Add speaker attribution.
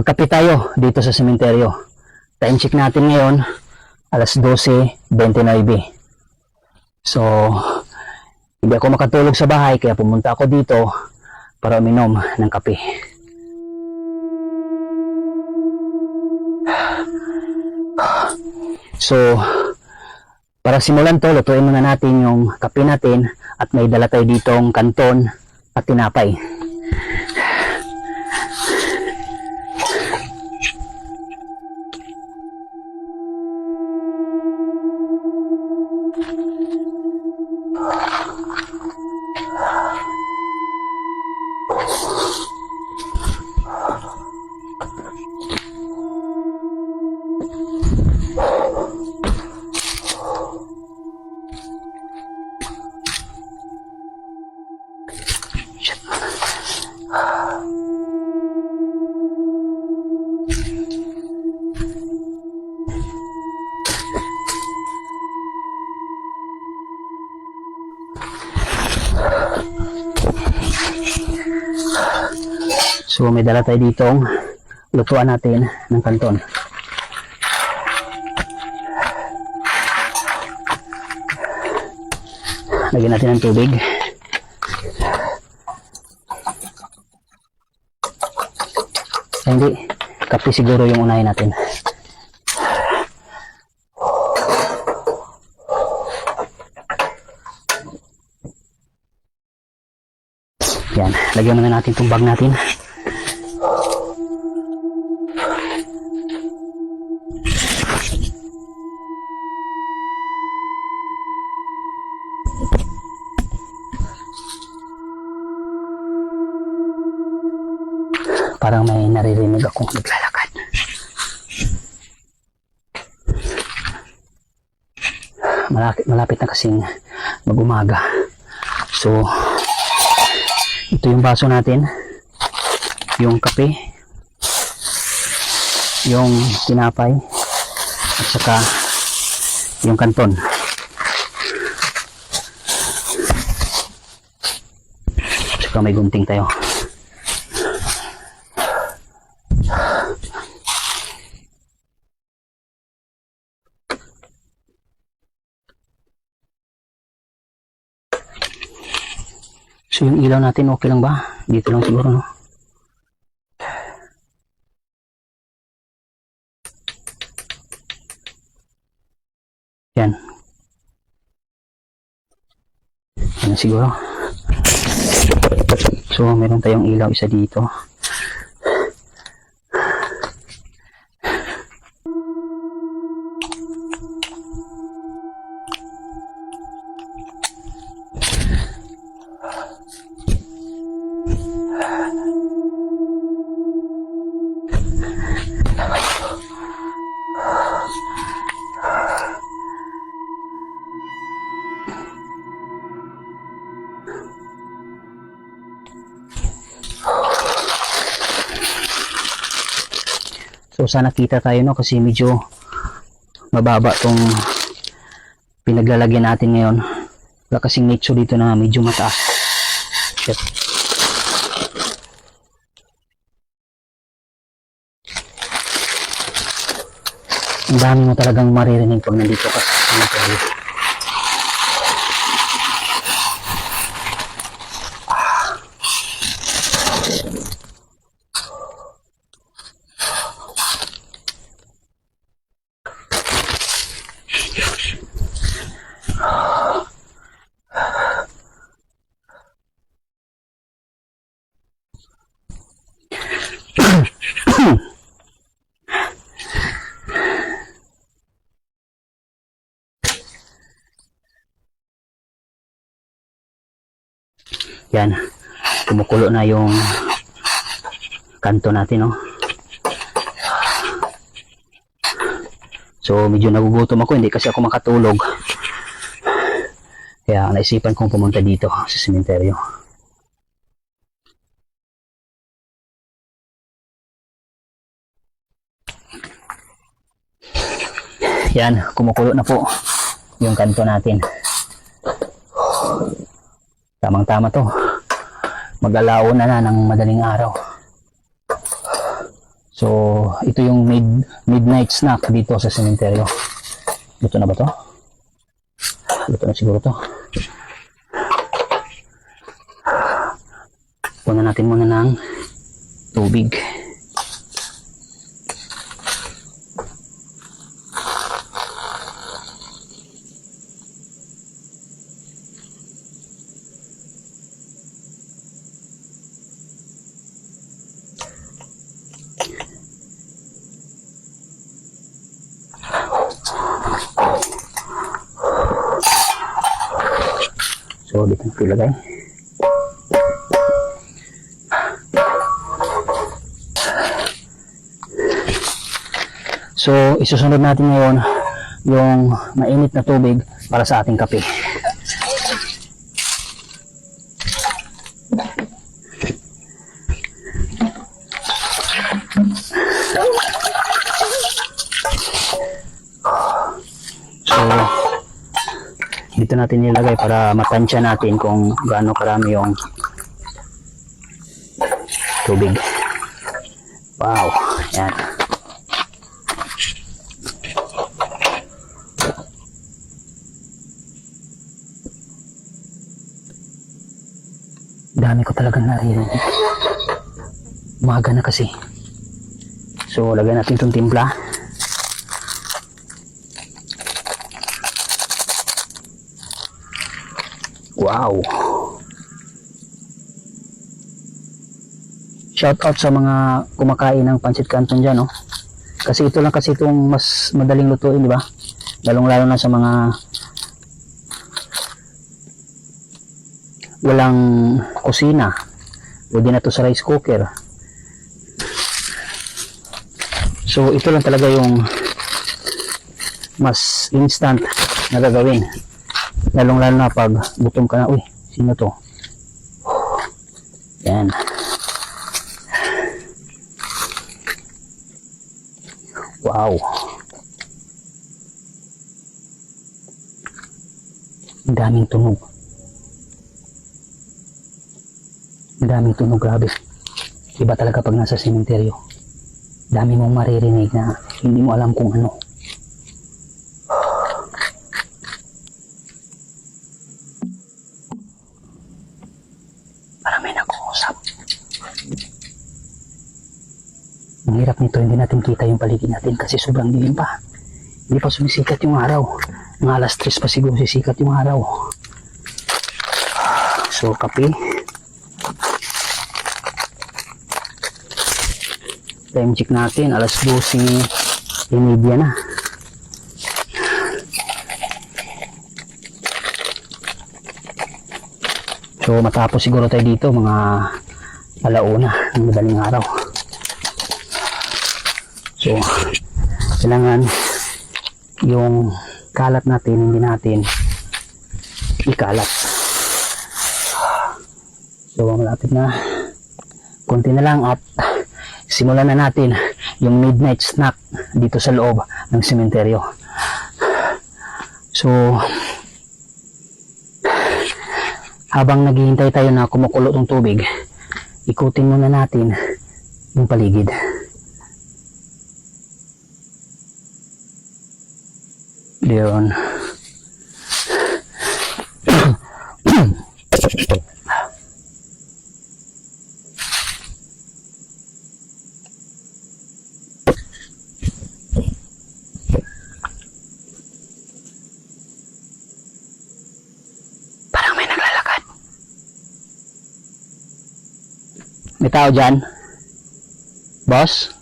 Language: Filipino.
Speaker 1: Magkape tayo dito sa sementeryo. Time check natin ngayon, alas 12.29. So, hindi ako makatulog sa bahay kaya pumunta ako dito para uminom ng kape. So, para simulan to, lutuin muna natin yung kape natin at may dala tayo ditong kanton at tinapay. So may dala tayo ditong lutuan natin ng kanton. Lagyan natin ng tubig. Hindi. Kape siguro yung unahin natin. Yan. Lagyan muna natin itong bag natin. Parang may naririnig akong naglalakad. Malapit, malapit na kasing mag-umaga. So, ito yung baso natin. Yung kape. Yung tinapay. At saka yung kanton. At saka may gunting tayo. So yung ilaw natin okay lang ba? Dito lang siguro no? Yan. Yan siguro. So meron tayong ilaw isa dito. So sana kita tayo no kasi medyo mababa tong pinaglalagyan natin ngayon. Wala kasing nature dito na medyo mataas. Shit. Ang dami mo talagang maririnig pag nandito ka sa Yan. Kumukulo na yung kanto natin, no? So, medyo nagugutom ako. Hindi kasi ako makatulog. Kaya naisipan kong pumunta dito sa sementeryo. Yan, kumukulo na po yung kanto natin. Tamang-tama to. Mag-alaon na na ng madaling araw. So, ito yung mid, midnight snack dito sa sementeryo. Luto na ba to? Luto na siguro to. Punan natin muna ng tubig. So, dito na ito ilagay. So, isusunod natin ngayon yung mainit na tubig para sa ating kape. So, dito natin nilagay para matansya natin kung gaano karami yung tubig. Wow, yan. Dami ko talagang naririnig. Umaga na kasi. So, lagyan natin itong timpla. Wow! Shout out sa mga kumakain ng pancit canton dyan, no? Kasi ito lang kasi itong mas madaling lutuin, di ba? Lalong-lalo na sa mga walang kusina. Pwede na to sa rice cooker. So, ito lang talaga yung mas instant na gagawin. Lalong-lalo na pag gutom ka na, uy, sino to? Yan. Wow. Ang daming tunog. Ang daming tunog, grabe. Iba talaga pag nasa sementeryo. Dami mong maririnig na hindi mo alam kung ano. Parang may nag-uusap. Ang hirap nito, hindi natin kita yung paligid natin kasi sobrang dilim pa. Hindi pa sumisikat yung araw. Mga alas 3 pa siguro sisikat yung araw. So, kape. Time check natin, alas 12 media na. So, matapos siguro tayo dito mga alauna ng madaling araw. So, kailangan yung kalat natin, hindi natin ikalat. So, malapit na. Kunti na lang at simulan na natin yung midnight snack dito sa loob ng sementeryo. So, habang naghihintay tayo na kumukulo ng tubig, ikutin muna natin yung paligid. Yun. Parang may naglalakad. May tao dyan? Boss?